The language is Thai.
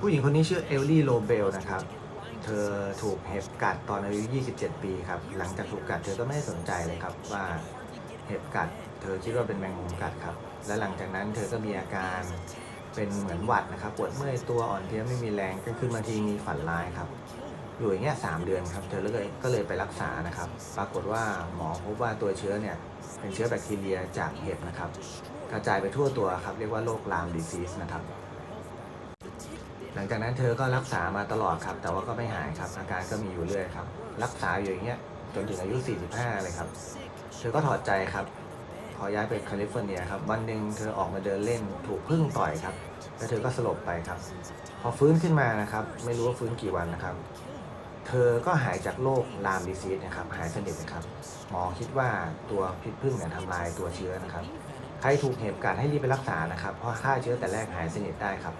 ผู้หญิงคนนี้ชื่อเอลลี่โรเบลนะครับ เธอถูกเห็บกัดตอนอายุ 27 ปีครับ หลังจากถูกกัดเธอก็ไม่ได้สนใจเลยครับว่าเห็บกัด เธอคิดว่าเป็นแมงมุมกัดครับ และหลังจากนั้นเธอก็มีอาการเป็นเหมือนหวัดนะครับ ปวดเมื่อยตัวอ่อนเพลียไม่มีแรงก็ขึ้นมาทีมีฝันร้ายครับอยู่อย่างเงี้ยสามเดือนครับ เธอเลยก็เลยไปรักษานะครับ ปรากฏว่าหมอพบว่าตัวเชื้อเนี่ยเป็นเชื้อแบคทีเรียจากเห็บนะครับ กระจายไปทั่วตัวครับ เรียกว่าโรคลามดิซีสนะครับ ลังจากนั้นเธอก็รักษามาตลอดครับ แต่ว่าก็ไม่หายครับอาการก็มีอยู่เรื่อยครับ รักษาอยู่อย่างเงี้ยจนถึงอายุ 45 เลยครับเธอก็ถอดใจครับพอย้ายไปแคลิฟอร์เนียครับ วันหนึ่งเธอออกมาเดินเล่นถูกพึ่งต่อยครับ แล้วเธอก็สลบไปครับ พอฟื้นขึ้นมานะครับ ไม่รู้ว่าฟื้นกี่วันนะครับ เธอก็หายจากโรคลามดิซีสนะครับ หายสนิทนะครับ หมอคิดว่าตัวพิษพึ่งเนี่ยทำลายตัวเชื้อนะครับ ใครถูกเห็บกัดให้รีบไปรักษานะครับ เพราะฆ่าเชื้อแต่แรกหายสนิทได้ครับ